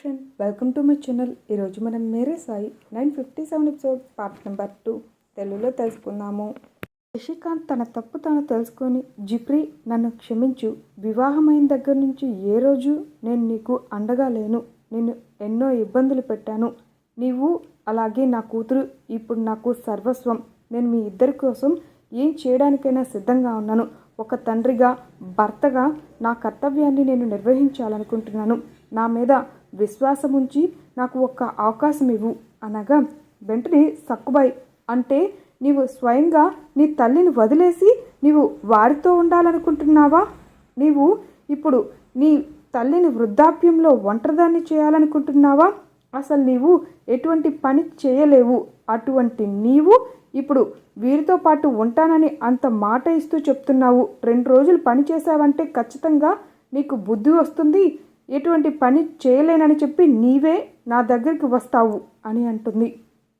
Collection welcome to my channel. ఈరోజు మనం Mere Sai nine fifty seven episode part number two తెలుగులో తెలుసుకుందాము. శశికాంత్ తన తప్పు తాను తెలుసుకొని జిప్రి నన్ను క్షమించు. వివాహమైన దగ్గర నుంచి ఏ రోజు నేను నీకు అండగా లేను. నేను ఎన్నో ఇబ్బందులు పెట్టాను. నీవు అలాగే నా కూతురు ఇప్పుడు నాకు సర్వస్వం. నేను మీ ఇద్దరి కోసం ఏం చేయడానికైనా సిద్ధంగా ఉన్నాను. ఒక తండ్రిగా భర్తగా నా కర్తవ్యాన్ని నేను నిర్వహించాలనుకుంటున్నాను. నా మీద విశ్వాసం ఉంచి నాకు ఒక్క అవకాశం ఇవ్వు అనగా వెంటనే సక్కుబాయ్ అంటే నీవు స్వయంగా నీ తల్లిని వదిలేసి నీవు వారితో ఉండాలనుకుంటున్నావా? నీవు ఇప్పుడు నీ తల్లిని వృద్ధాప్యంలో ఒంటరిదాన్ని చేయాలనుకుంటున్నావా? అసలు నీవు ఎటువంటి పని చేయలేవు. అటువంటి నీవు ఇప్పుడు వీరితో పాటు ఉంటానని అంత మాట ఇస్తూ చెప్తున్నావు. రెండు రోజులు పని చేశావంటే ఖచ్చితంగా నీకు బుద్ధి వస్తుంది. ఎటువంటి పని చేయలేనని చెప్పి నీవే నా దగ్గరికి వస్తావు అని అంటుంది.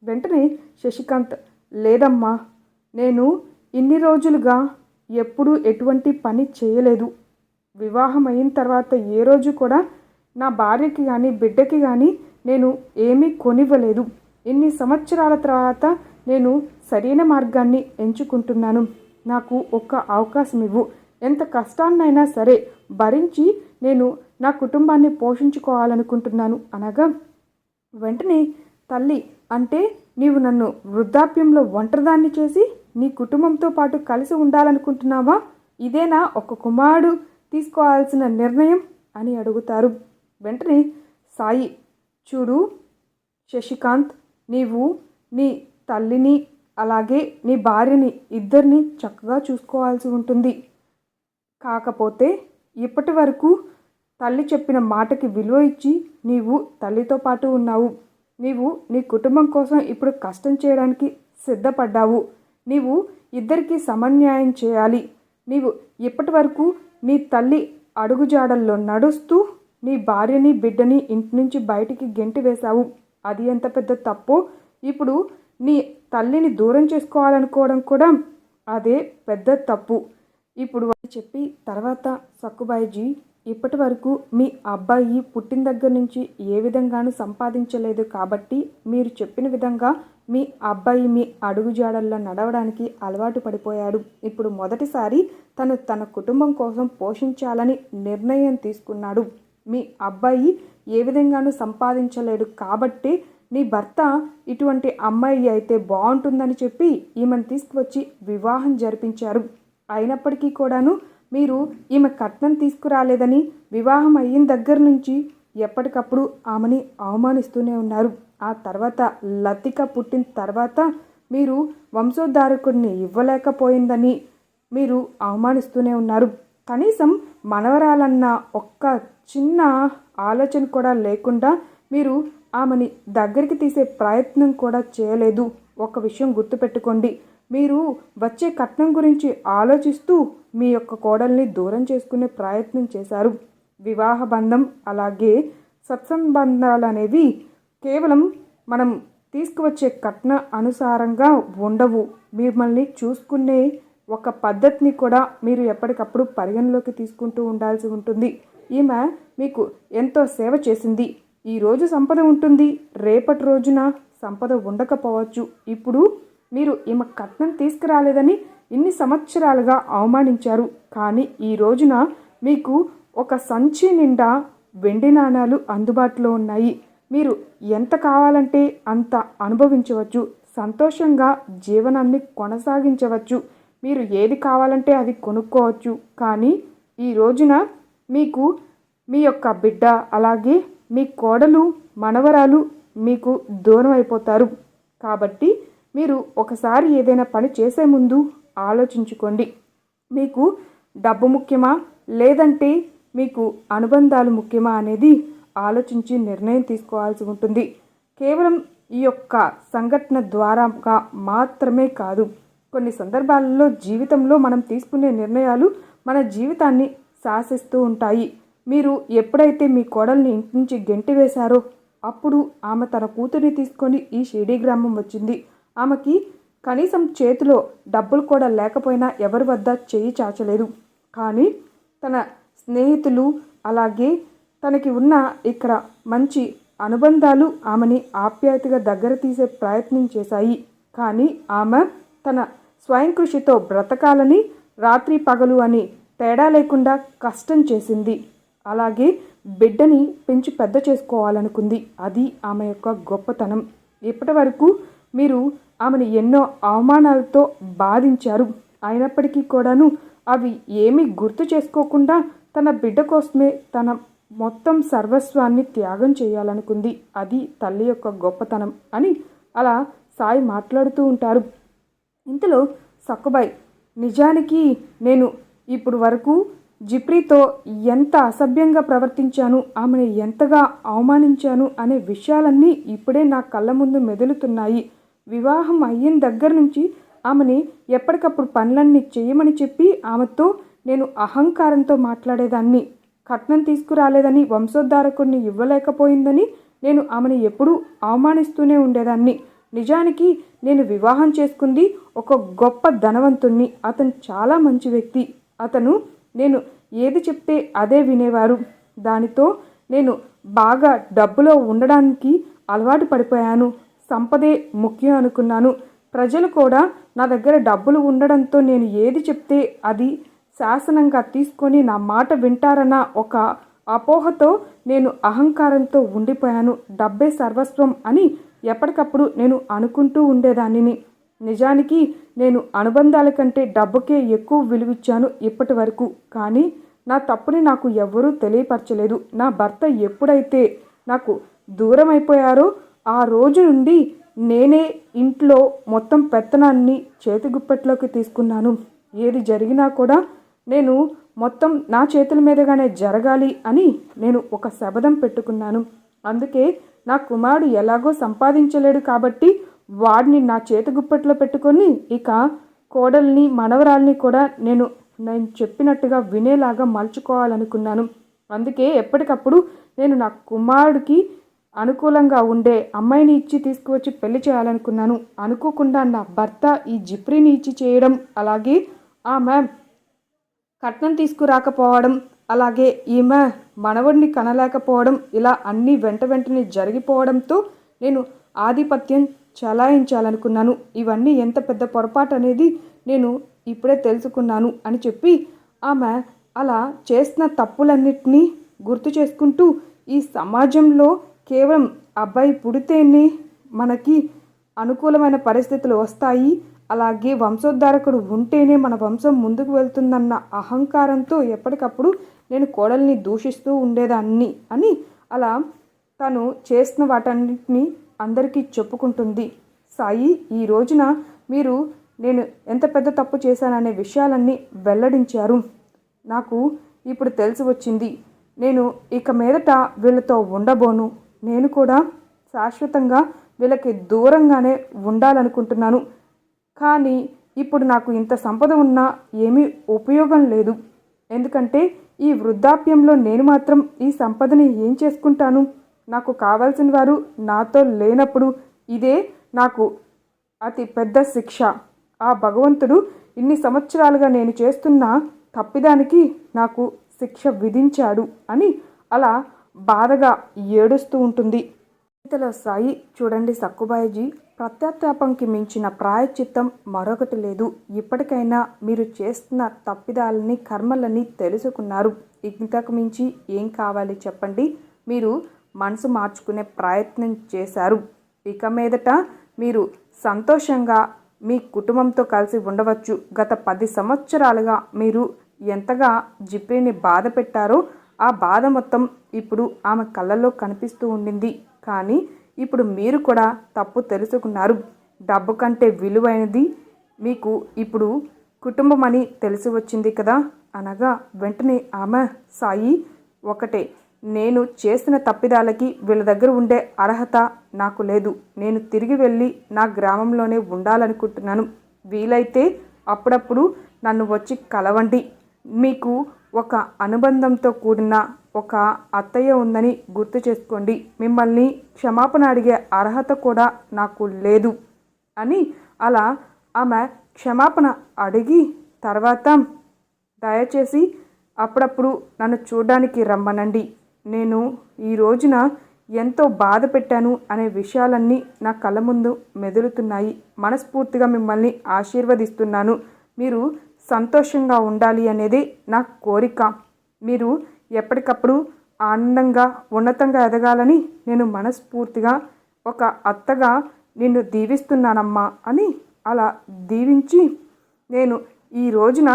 వెంటనే శశికాంత్ లేదమ్మా నేను ఇన్ని రోజులుగా ఎప్పుడూ ఎటువంటి పని చేయలేదు. వివాహం అయిన తర్వాత ఏ రోజు కూడా నా భార్యకి కానీ బిడ్డకి కానీ నేను ఏమీ కొనివ్వలేదు. ఇన్ని సంవత్సరాల తర్వాత నేను సరైన మార్గాన్ని ఎంచుకుంటున్నాను. నాకు ఒక్క అవకాశం ఇవ్వు. ఎంత కష్టాన్నైనా సరే భరించి నేను నా కుటుంబాన్ని పోషించుకోవాలనుకుంటున్నాను అనగా వెంటనే తల్లి అంటే నీవు నన్ను వృద్ధాప్యంలో ఒంటరిదాన్ని చేసి నీ కుటుంబంతో పాటు కలిసి ఉండాలనుకుంటున్నావా? ఇదేనా ఒక కుమారుడు తీసుకోవాల్సిన నిర్ణయం? అని అడుగుతారు. వెంటనే సాయి చూడు శశికాంత్ నీవు నీ తల్లిని అలాగే నీ భార్యని ఇద్దరిని చక్కగా చూసుకోవాల్సి ఉంటుంది. కాకపోతే ఇప్పటి వరకు తల్లి చెప్పిన మాటకి విలువ ఇచ్చి నీవు తల్లితో పాటు ఉన్నావు. నీవు నీ కుటుంబం కోసం ఇప్పుడు కష్టం చేయడానికి సిద్ధపడ్డావు. నీవు ఇద్దరికి సమన్యాయం చేయాలి. నీవు ఇప్పటి వరకు నీ తల్లి అడుగుజాడల్లో నడుస్తూ నీ భార్యని బిడ్డని ఇంటి నుంచి బయటికి గెంటి వేశావు. అది ఎంత పెద్ద తప్పో ఇప్పుడు నీ తల్లిని దూరం చేసుకోవాలనుకోవడం కూడా అదే పెద్ద తప్పు. ఇప్పుడు అని చెప్పి తర్వాత సక్కుబాయిజీ ఇప్పటి వరకు మీ అబ్బాయి పుట్టిన దగ్గర నుంచి ఏ విధంగానూ సంపాదించలేదు కాబట్టి మీరు చెప్పిన విధంగా మీ అబ్బాయి మీ అడుగుజాడల్లో నడవడానికి అలవాటు పడిపోయాడు. ఇప్పుడు మొదటిసారి తను తన కుటుంబం కోసం పోషించాలని నిర్ణయం తీసుకున్నాడు. మీ అబ్బాయి ఏ విధంగానూ సంపాదించలేడు కాబట్టి నీ భర్త ఇటువంటి అమ్మాయి అయితే బాగుంటుందని చెప్పి ఈమెను తీసుకువచ్చి వివాహం జరిపించారు. అయినప్పటికీ కూడాను మీరు ఈమె కట్నం తీసుకురాలేదని వివాహం అయిన దగ్గర నుంచి ఎప్పటికప్పుడు ఆమెని అవమానిస్తూనే ఉన్నారు. ఆ తర్వాత లతిక పుట్టిన తర్వాత మీరు వంశోద్ధారకుడిని ఇవ్వలేకపోయిందని మీరు అవమానిస్తూనే ఉన్నారు. కనీసం మనవరాలన్న ఒక్క చిన్న ఆలోచన కూడా లేకుండా మీరు ఆమెని దగ్గరికి తీసే ప్రయత్నం కూడా చేయలేదు. ఒక విషయం గుర్తుపెట్టుకోండి. మీరు వచ్చే కట్నం గురించి ఆలోచిస్తూ మీ యొక్క కోడల్ని దూరం చేసుకునే ప్రయత్నం చేశారు. వివాహ బంధం అలాగే సత్సంబంధాలు అనేవి కేవలం మనం తీసుకువచ్చే కట్న అనుసారంగా ఉండవు. మిమ్మల్ని చూసుకునే ఒక పద్ధతిని కూడా మీరు ఎప్పటికప్పుడు పరిగణలోకి తీసుకుంటూ ఉండాల్సి ఉంటుంది. ఈమె మీకు ఎంతో సేవ చేసింది. ఈరోజు సంపద ఉంటుంది. రేపటి రోజున సంపద ఉండకపోవచ్చు. ఇప్పుడు మీరు ఈమె కట్నం తీసుకురాలేదని ఇన్ని సంవత్సరాలుగా అవమానించారు. కానీ ఈ రోజున మీకు ఒక సంచి నిండా వెండి నాణాలు అందుబాటులో ఉన్నాయి. మీరు ఎంత కావాలంటే అంత అనుభవించవచ్చు. సంతోషంగా జీవనాన్ని కొనసాగించవచ్చు. మీరు ఏది కావాలంటే అది కొనుక్కోవచ్చు. కానీ ఈ రోజున మీకు మీ యొక్క బిడ్డ అలాగే మీ కోడలు మనవరాలు మీకు దూరం అయిపోతారు. కాబట్టి మీరు ఒకసారి ఏదైనా పని చేసే ముందు ఆలోచించుకోండి. మీకు డబ్బు ముఖ్యమా? లేదంటే మీకు అనుబంధాలు ముఖ్యమా అనేది ఆలోచించి నిర్ణయం తీసుకోవాల్సి ఉంటుంది. కేవలం ఈ యొక్క సంఘటన ద్వారాగా మాత్రమే కాదు కొన్ని సందర్భాలలో జీవితంలో మనం తీసుకునే నిర్ణయాలు మన జీవితాన్ని శాసిస్తూ ఉంటాయి. మీరు ఎప్పుడైతే మీ కోడల్ని ఇంటి నుంచి గెంటి వేశారో అప్పుడు ఆమె తన కూతురిని తీసుకొని ఈ షిరిడి గ్రామం వచ్చింది. ఆమెకి కనీసం చేతిలో డబ్బులు కూడా లేకపోయినా ఎవరి వద్ద చేయి చాచలేదు. కానీ తన స్నేహితులు అలాగే తనకి ఉన్న ఇక్కడ మంచి అనుబంధాలు ఆమెని ఆప్యాయతగా దగ్గర తీసే ప్రయత్నం చేశాయి. కానీ ఆమె తన స్వయం కృషితో బ్రతకాలని రాత్రి పగలు అని తేడా లేకుండా కష్టం చేసింది. అలాగే బిడ్డని పెంచి పెద్ద చేసుకోవాలనుకుంది. అది ఆమె యొక్క గొప్పతనం. ఇప్పటి వరకు మీరు ఆమెను ఎన్నో అవమానాలతో బాధించారు. అయినప్పటికీ కూడాను అవి ఏమీ గుర్తు చేసుకోకుండా తన బిడ్డ కోసమే తన మొత్తం సర్వస్వాన్ని త్యాగం చేయాలనుకుంది. అది తల్లి యొక్క గొప్పతనం అని అలా సాయి మాట్లాడుతూ ఉంటారు. ఇంతలో సక్కుబాయ్ నిజానికి నేను ఇప్పుడు వరకు జిప్రీతో ఎంత అసభ్యంగా ప్రవర్తించాను ఆమెను ఎంతగా అవమానించాను అనే విషయాలన్నీ ఇప్పుడే నా కళ్ళ ముందు మెదులుతున్నాయి. వివాహం అయిన దగ్గర నుంచి ఆమెని ఎప్పటికప్పుడు పనులన్నీ చేయమని చెప్పి ఆమెతో నేను అహంకారంతో మాట్లాడేదాన్ని. కట్నం తీసుకురాలేదని వంశోద్ధారకుడిని ఇవ్వలేకపోయిందని నేను ఆమెను ఎప్పుడూ అవమానిస్తూనే ఉండేదాన్ని. నిజానికి నేను వివాహం చేసుకుంది ఒక గొప్ప ధనవంతుణ్ణి. అతను చాలా మంచి వ్యక్తి. అతను నేను ఏది చెప్తే అదే వినేవారు. దానితో నేను బాగా డబ్బులో ఉండడానికి అలవాటు పడిపోయాను. సంపదే ముఖ్యం అనుకున్నాను. ప్రజలు కూడా నా దగ్గర డబ్బులు ఉండడంతో నేను ఏది చెప్తే అది శాసనంగా తీసుకొని నా మాట వింటారన్న ఒక అపోహతో నేను అహంకారంతో ఉండిపోయాను. డబ్బే సర్వస్వం అని ఎప్పటికప్పుడు నేను అనుకుంటూ ఉండేదానిని. నిజానికి నేను అనుబంధాల కంటే డబ్బుకే ఎక్కువ విలువిచ్చాను ఇప్పటి వరకు కానీ నా తప్పుని నాకు ఎవ్వరూ తెలియపరచలేదు. నా భర్త ఎప్పుడైతే నాకు దూరం అయిపోయారో ఆ రోజు నుండి నేనే ఇంట్లో మొత్తం పెత్తనాన్ని చేతిగుప్పెట్లోకి తీసుకున్నాను. ఏది జరిగినా కూడా నేను మొత్తం నా చేతుల మీదగానే జరగాలి అని నేను ఒక శబదం పెట్టుకున్నాను. అందుకే నా కుమారుడు ఎలాగో సంపాదించలేడు కాబట్టి వాడిని నా చేతిగుప్పట్లో పెట్టుకొని ఇక కోడల్ని మనవరాల్ని కూడా నేను నేను చెప్పినట్టుగా వినేలాగా మలుచుకోవాలనుకున్నాను. అందుకే ఎప్పటికప్పుడు నేను నా కుమారుడికి అనుకూలంగా ఉండే అమ్మాయిని ఇచ్చి తీసుకువచ్చి పెళ్ళి చేయాలనుకున్నాను. అనుకోకుండా నా భర్త ఈ జిప్రీని ఇచ్చి చేయడం అలాగే ఆమె కట్నం తీసుకురాకపోవడం అలాగే ఈమె మనవడిని కనలేకపోవడం ఇలా అన్నీ వెంట వెంటనే జరిగిపోవడంతో నేను ఆధిపత్యం చలాయించాలనుకున్నాను. ఇవన్నీ ఎంత పెద్ద పొరపాటు అనేది నేను ఇప్పుడే తెలుసుకున్నాను అని చెప్పి ఆమె అలా చేసిన తప్పులన్నిటినీ గుర్తు చేసుకుంటూ ఈ సమాజంలో కేవలం అబ్బాయి పుడితేనే మనకి అనుకూలమైన పరిస్థితులు వస్తాయి. అలాగే వంశోద్ధారకుడు ఉంటేనే మన వంశం ముందుకు వెళ్తుందన్న అహంకారంతో ఎప్పటికప్పుడు నేను కోడల్ని దూషిస్తూ ఉండేదాన్ని అని అలా తను చేసిన వాటన్నిటిని అందరికీ చెప్పుకుంటుంది. సాయి ఈ రోజున మీరు నేను ఎంత పెద్ద తప్పు చేశాననే విషయాలన్నీ వెల్లడించారు. నాకు ఇప్పుడు తెలిసి వచ్చింది. నేను ఇక మీదట వీళ్ళతో ఉండబోను. నేను కూడా శాశ్వతంగా వీళ్ళకి దూరంగానే ఉండాలనుకుంటున్నాను. కానీ ఇప్పుడు నాకు ఇంత సంపద ఉన్నా ఏమీ ఉపయోగం లేదు. ఎందుకంటే ఈ వృద్ధాప్యంలో నేను మాత్రం ఈ సంపదని ఏం చేసుకుంటాను? నాకు కావాల్సిన వారు నాతో లేనప్పుడు ఇదే నాకు అతి పెద్ద శిక్ష. ఆ భగవంతుడు ఇన్ని సంవత్సరాలుగా నేను చేస్తున్న తప్పిదానికి నాకు శిక్ష విధించాడు అని అలా బాధగా ఏడుస్తూ ఉంటుంది. ఇతల సాయి చూడండి సక్కుబాయిజీ ప్రత్యాత్తాపంకి మించిన ప్రాయచిత్తం మరొకటి లేదు. ఇప్పటికైనా మీరు చేస్తున్న తప్పిదాలని కర్మలని తెలుసుకున్నారు. ఇంతకు మించి ఏం కావాలి చెప్పండి. మీరు మనసు మార్చుకునే ప్రయత్నం చేశారు. ఇక మీదట మీరు సంతోషంగా మీ కుటుంబంతో కలిసి ఉండవచ్చు. గత పది సంవత్సరాలుగా మీరు ఎంతగా జిప్రీని బాధ పెట్టారో ఆ బాధ మొత్తం ఇప్పుడు ఆమె కళ్ళల్లో కనిపిస్తూ ఉండింది. కానీ ఇప్పుడు మీరు కూడా తప్పు తెలుసుకున్నారు. డబ్బు కంటే విలువైనది మీకు ఇప్పుడు కుటుంబం అని తెలిసి వచ్చింది కదా? అనగా వెంటనే ఆమె సాయి ఒకటే. నేను చేసిన తప్పిదాలకి వీళ్ళ దగ్గర ఉండే అర్హత నాకు లేదు. నేను తిరిగి వెళ్ళి నా గ్రామంలోనే ఉండాలనుకుంటున్నాను. వీలైతే అప్పుడప్పుడు నన్ను వచ్చి కలవండి. మీకు ఒక అనుబంధంతో కూడిన ఒక అత్తయ్య ఉందని గుర్తు చేసుకోండి. మిమ్మల్ని క్షమాపణ అడిగే అర్హత కూడా నాకు లేదు అని అలా ఆమె క్షమాపణ అడిగి తర్వాత దయచేసి అప్పుడప్పుడు నన్ను చూడడానికి రమ్మనండి. నేను ఈ రోజున ఎంతో బాధ పెట్టాను అనే విషయాలన్నీ నా కళ్ళ ముందు మెదులుతున్నాయి. మనస్ఫూర్తిగా మిమ్మల్ని ఆశీర్వదిస్తున్నాను. మీరు సంతోషంగా ఉండాలి అనేది నా కోరిక. మీరు ఎప్పటికప్పుడు ఆనందంగా ఉన్నతంగా ఎదగాలని నేను మనస్ఫూర్తిగా ఒక అత్తగా నిన్ను దీవిస్తున్నానమ్మా అని అలా దీవించి నేను ఈ రోజున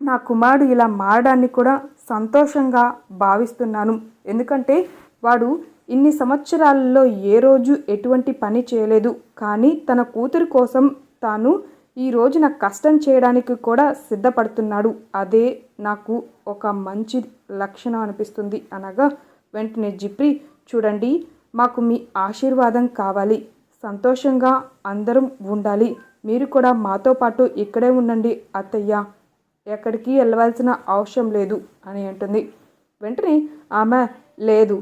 నా కుమారుడు ఇలా మారడాన్ని కూడా సంతోషంగా భావిస్తున్నాను. ఎందుకంటే వాడు ఇన్ని సంవత్సరాలలో ఏ రోజు ఎటువంటి పని చేయలేదు. కానీ తన కూతురు కోసం తాను ఈ రోజున కష్టం చేయడానికి కూడా సిద్ధపడుతున్నాడు. అదే నాకు ఒక మంచి లక్షణం అనిపిస్తుంది. అనగా వెంటనే జిప్రి చూడండి మాకు మీ ఆశీర్వాదం కావాలి. సంతోషంగా అందరం ఉండాలి. మీరు కూడా మాతో పాటు ఇక్కడే ఉండండి అత్తయ్య. ఎక్కడికి వెళ్ళవలసిన అవసరం లేదు అని అంటుంది. వెంటనే ఆమె లేదు.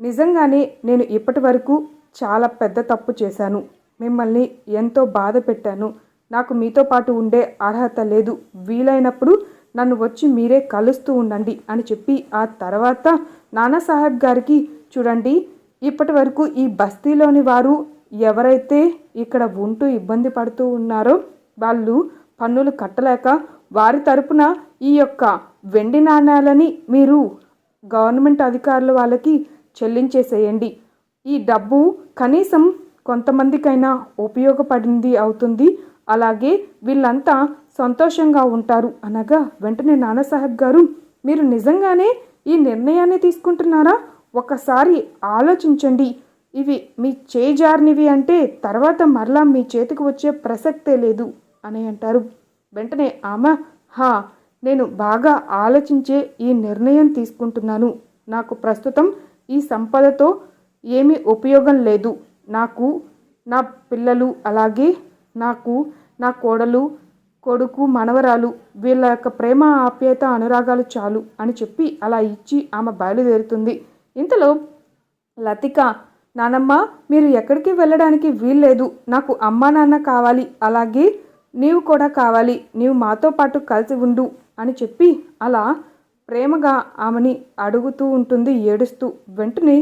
నిజంగానే నేను ఇప్పటి వరకు చాలా పెద్ద తప్పు చేశాను. మిమ్మల్ని ఎంతో బాధ పెట్టాను. నాకు మీతో పాటు ఉండే అర్హత లేదు. వీలైనప్పుడు నన్ను వచ్చి మీరే కలుస్తూ ఉండండి అని చెప్పి ఆ తర్వాత నానాసాహెబ్ గారికి చూడండి ఇప్పటి వరకు ఈ బస్తీలోని వారు ఎవరైతే ఇక్కడ ఉంటూ ఇబ్బంది పడుతూ ఉన్నారో వాళ్ళు పన్నులు కట్టలేక వారి తరపున ఈ యొక్క వెండి నాణ్యాలని మీరు గవర్నమెంట్ అధికారులు వాళ్ళకి చెల్లించేసేయండి. ఈ డబ్బు కనీసం కొంతమందికైనా ఉపయోగపడింది అవుతుంది. అలాగే వీళ్ళంతా సంతోషంగా ఉంటారు. అనగా వెంటనే నానాసాహెబ్ గారు మీరు నిజంగానే ఈ నిర్ణయాన్ని తీసుకుంటున్నారా? ఒకసారి ఆలోచించండి. ఇవి మీ చేజారినివి అంటే తర్వాత మరలా మీ చేతికి వచ్చే ప్రసక్తే లేదు అని అంటారు. వెంటనే ఆమె హా నేను బాగా ఆలోచించే ఈ నిర్ణయం తీసుకుంటున్నాను. నాకు ప్రస్తుతం ఈ సంపదతో ఏమీ ఉపయోగం లేదు. నాకు నా పిల్లలు అలాగే నాకు నా కోడలు కొడుకు మనవరాలు వీళ్ళ యొక్క ప్రేమ ఆప్యాయత అనురాగాలు చాలు అని చెప్పి అలా ఇచ్చి ఆమె బయలుదేరుతుంది. ఇంతలో లతిక నానమ్మ మీరు ఎక్కడికి వెళ్ళడానికి వీల్లేదు. నాకు అమ్మా నాన్న కావాలి. అలాగే నీవు కూడా కావాలి. నీవు మాతో పాటు కలిసి ఉండు అని చెప్పి అలా ప్రేమగా ఆమెని అడుగుతూ ఉంటుంది ఏడుస్తూ. వెంటనే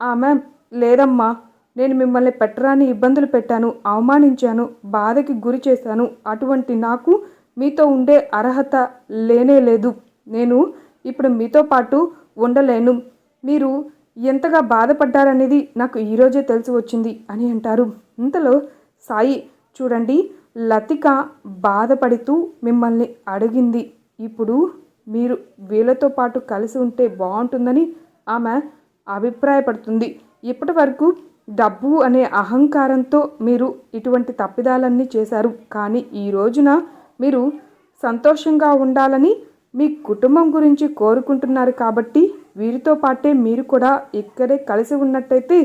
ఆమె లేదమ్మా నేను మిమ్మల్ని పెట్టరాని ఇబ్బందులు పెట్టాను అవమానించాను బాధకి గురి చేశాను. అటువంటి నాకు మీతో ఉండే అర్హత లేనే లేదు. నేను ఇప్పుడు మీతో పాటు ఉండలేను. మీరు ఎంతగా బాధపడ్డారనేది నాకు ఈరోజే తెలిసి వచ్చింది అని అంటారు. ఇంతలో సాయి చూడండి లతిక బాధపడుతూ మిమ్మల్ని అడిగింది. ఇప్పుడు మీరు వీళ్ళతో పాటు కలిసి ఉంటే బాగుంటుందని ఆమె అభిప్రాయపడుతుంది. ఇప్పటి వరకు డబ్బు అనే అహంకారంతో మీరు ఇటువంటి తప్పిదాలన్నీ చేశారు. కానీ ఈ రోజున మీరు సంతోషంగా ఉండాలని మీ కుటుంబం గురించి కోరుకుంటున్నారు కాబట్టి వీరితో పాటే మీరు కూడా ఇక్కడే కలిసి ఉన్నట్టయితే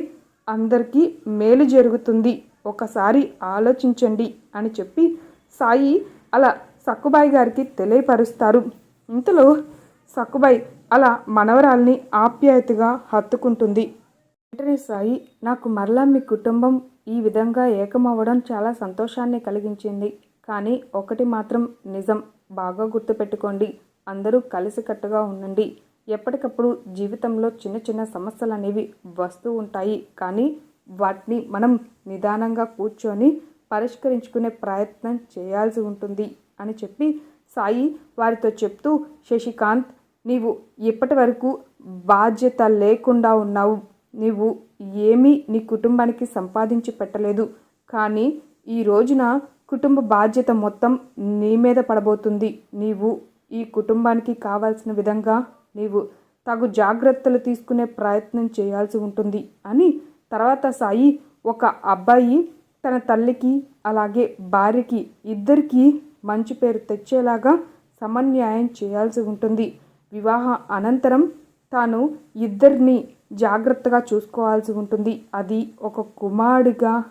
అందరికీ మేలు జరుగుతుంది. ఒకసారి ఆలోచించండి అని చెప్పి సాయి అలా సక్కుబాయి గారికి తెలియపరుస్తారు. ఇంతలో సక్కుబాయి అలా మనవరాల్ని ఆప్యాయతగా హత్తుకుంటుంది. వెంటనే సాయి నాకు మరలా మీ కుటుంబం ఈ విధంగా ఏకమవ్వడం చాలా సంతోషాన్ని కలిగించింది. కానీ ఒకటి మాత్రం నిజం బాగా గుర్తుపెట్టుకోండి అందరూ కలిసికట్టుగా ఉండండి. ఎప్పటికప్పుడు జీవితంలో చిన్న చిన్న సమస్యలు అనేవి వస్తూ ఉంటాయి. కానీ వాటిని మనం నిదానంగా కూర్చొని పరిష్కరించుకునే ప్రయత్నం చేయాల్సి ఉంటుంది అని చెప్పి సాయి వారితో చెప్తూ శశికాంత్ నీవు ఇప్పటి వరకు బాధ్యత లేకుండా ఉన్నావు. నీవు ఏమీ నీ కుటుంబానికి సంపాదించి పెట్టలేదు. కానీ ఈ రోజున కుటుంబ బాధ్యత మొత్తం నీ మీద పడబోతుంది. నీవు ఈ కుటుంబానికి కావాల్సిన విధంగా నీవు తగు జాగ్రత్తలు తీసుకునే ప్రయత్నం చేయాల్సి ఉంటుంది అని తర్వాత సాయి ఒక అబ్బాయి తన తల్లికి అలాగే భార్యకి ఇద్దరికీ మంచి పేరు తెచ్చేలాగా సమన్యాయం చేయాల్సి ఉంటుంది. వివాహ అనంతరం తాను ఇద్దరిని జాగ్రత్తగా చూసుకోవాల్సి ఉంటుంది. అది ఒక కుమారుడిగా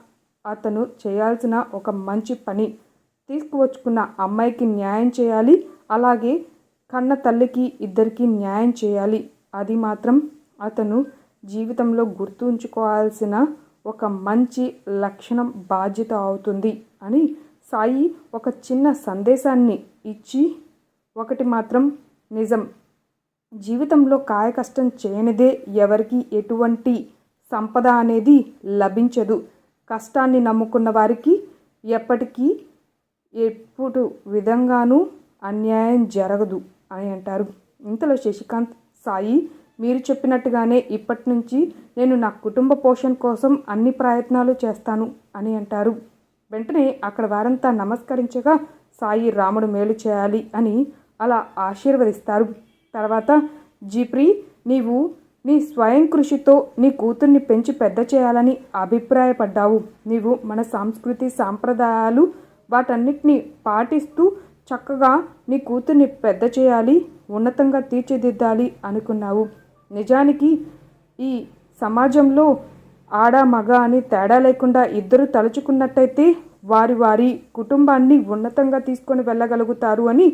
అతను చేయాల్సిన ఒక మంచి పని. తీసుకువచ్చుకున్న అమ్మాయికి న్యాయం చేయాలి. అలాగే కన్న తల్లికి ఇద్దరికి న్యాయం చేయాలి. అది మాత్రం అతను జీవితంలో గుర్తుంచుకోవాల్సిన ఒక మంచి లక్షణం బాధ్యత అవుతుంది అని సాయి ఒక చిన్న సందేశాన్ని ఇచ్చి ఒకటి మాత్రం నిజం. జీవితంలో కాయ కష్టం చేయనిదే ఎవరికి ఎటువంటి సంపద అనేది లభించదు. కష్టాన్ని నమ్ముకున్న వారికి ఎప్పటికీ ఎప్పుడు విధంగానూ అన్యాయం జరగదు అని అంటారు. ఇంతలో శశికాంత్ సాయి మీరు చెప్పినట్టుగానే ఇప్పటి నుంచి నేను నా కుటుంబ పోషణ కోసం అన్ని ప్రయత్నాలు చేస్తాను అని అంటారు. వెంటనే అక్కడ వారంతా నమస్కరించగా సాయి రాముడు మేలు చేయాలి అని అలా ఆశీర్వదిస్తారు. తర్వాత జీప్రి నీవు నీ స్వయం కృషితో నీ కూతుర్ని పెంచి పెద్ద చేయాలని అభిప్రాయపడ్డావు. నీవు మన సంస్కృతి సాంప్రదాయాలు వాటన్నిటిని పాటిస్తూ చక్కగా నీ కూతుర్ని పెద్ద చేయాలి ఉన్నతంగా తీర్చిదిద్దాలి అనుకున్నావు. నిజానికి ఈ సమాజంలో ఆడ మగ అని తేడా లేకుండా ఇద్దరు తలుచుకున్నట్టయితే వారి వారి కుటుంబాన్ని ఉన్నతంగా తీసుకొని వెళ్ళగలుగుతారు అని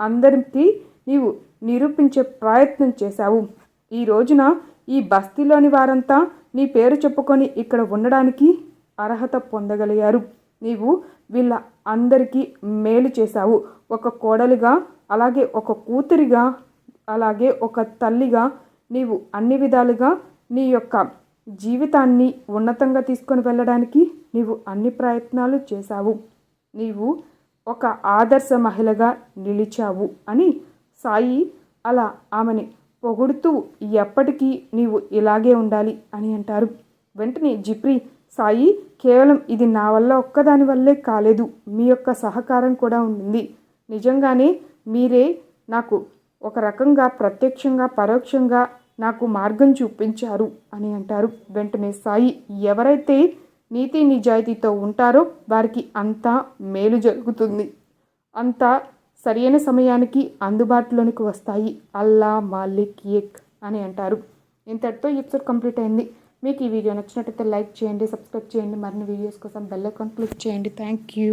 అందరికీ నీవు నిరూపించే ప్రయత్నం చేశావు. ఈ రోజున ఈ బస్తీలోని వారంతా నీ పేరు చెప్పుకొని ఇక్కడ ఉండడానికి అర్హత పొందగలిగారు. నీవు వీళ్ళ అందరికీ మేలు చేశావు. ఒక కోడలిగా అలాగే ఒక కూతురిగా అలాగే ఒక తల్లిగా నీవు అన్ని విధాలుగా నీ యొక్క జీవితాన్ని ఉన్నతంగా తీసుకొని వెళ్ళడానికి నీవు అన్ని ప్రయత్నాలు చేశావు. నీవు ఒక ఆదర్శ మహిళగా నిలిచావు అని సాయి అలా ఆమెని పొగుడుతూ ఎప్పటికీ నీవు ఇలాగే ఉండాలి అని అంటారు. వెంటనే జిప్రి సాయి కేవలం ఇది నా వల్ల ఒక్కదాని వల్లే కాలేదు. మీ యొక్క సహకారం కూడా ఉండింది. నిజంగానే మీరే నాకు ఒక రకంగా ప్రత్యక్షంగా పరోక్షంగా నాకు మార్గం చూపించారు అని అంటారు. వెంటనే సాయి ఎవరైతే నీతి నిజాయితీతో ఉంటారో వారికి అంతా మేలు జరుగుతుంది. అంతా సరైన సమయానికి అందుబాటులోనికి వస్తాయి. అల్లా మాలిక్ ఏక్ అని అంటారు. ఇంతటితో ఎపిసోడ్ కంప్లీట్ అయింది. మీకు ఈ వీడియో నచ్చినట్టయితే లైక్ చేయండి సబ్స్క్రైబ్ చేయండి. మరిన్ని వీడియోస్ కోసం బెల్ ఐకాన్ క్లిక్ చేయండి. Thank you.